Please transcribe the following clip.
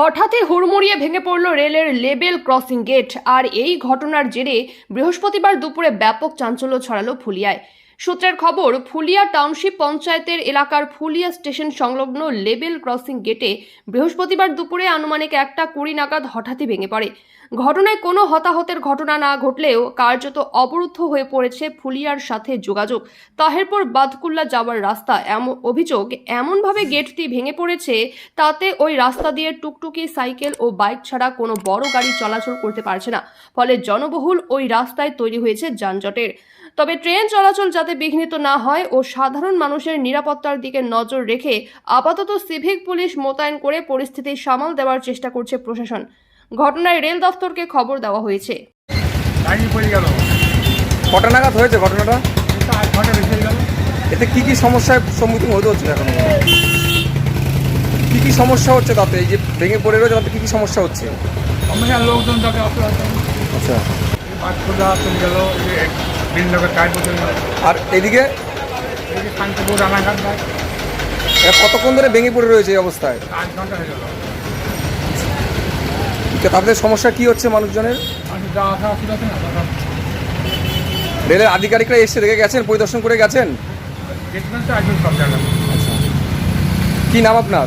হঠাৎই হুড়মুড়িয়ে ভেঙে পড়ল রেলের লেবেল ক্রসিং গেট, আর এই ঘটনার জেরে বৃহস্পতিবার দুপুরে ব্যাপক চাঞ্চল্য ছড়ালো ফুলিয়ায়। সূত্রের খবর, ফুলিয়া টাউনশিপ পঞ্চায়েতের এলাকার ফুলিয়া স্টেশন সংলগ্ন লেবেল ক্রসিং গেটে বৃহস্পতিবার দুপুরে আনুমানিক একটা কুড়ি নাগাদ হঠাৎই ভেঙে পড়ে। ঘটনায় কোনো হতাহতের ঘটনা না ঘটলেও কার্যত অবরুদ্ধ হয়ে পড়েছে ফুলিয়ার সাথে যোগাযোগ। তাহেরপুর বাদকুল্লা যাওয়ার রাস্তা এমন অভিযোগ, এমনভাবে গেটটি ভেঙে পড়েছে, তাতে ওই রাস্তা দিয়ে টুকটুকি সাইকেল ও বাইক ছাড়া কোনো বড় গাড়ি চলাচল করতে পারছে না। ফলে জনবহুল ওই রাস্তায় তৈরি হয়েছে যানজটের। তবে ট্রেন চলাচল যাতে বিঘ্নিত না হয় ও সাধারণ মানুষের নিরাপত্তার দিকে নজর রেখে আপাতত সিভিক পুলিশ মোতায়েন করে পরিস্থিতি সামাল দেওয়ার চেষ্টা করছে প্রশাসন। ঘটনায় রেল দফতরকে খবর দেওয়া হয়েছে। কটা নাগাদ হয়েছে ঘটনাটা? এতে কি কি সমস্যার সম্মুখীন হতে হচ্ছে এখন? কি কি সমস্যা হচ্ছে তাতে? এই যে ভেঙে পড়ে রয়েছে তাতে কি কি সমস্যা হচ্ছে? লোকজন আসতে আচ্ছা। খোঁজা চলে গেল কাজ আর এদিকে? শান্তিপুর রানাঘাট কতক্ষণ ধরে ভেঙে পড়ে রয়েছে এই অবস্থায়? আধ ঘণ্টা হয়ে গেল। তাদের সমস্যা কি হচ্ছে মানুষজনের? রেলের আধিকারিকরা এসে দেখে গেছেন পরিদর্শন করে গেছেন? কি নাম আপনার?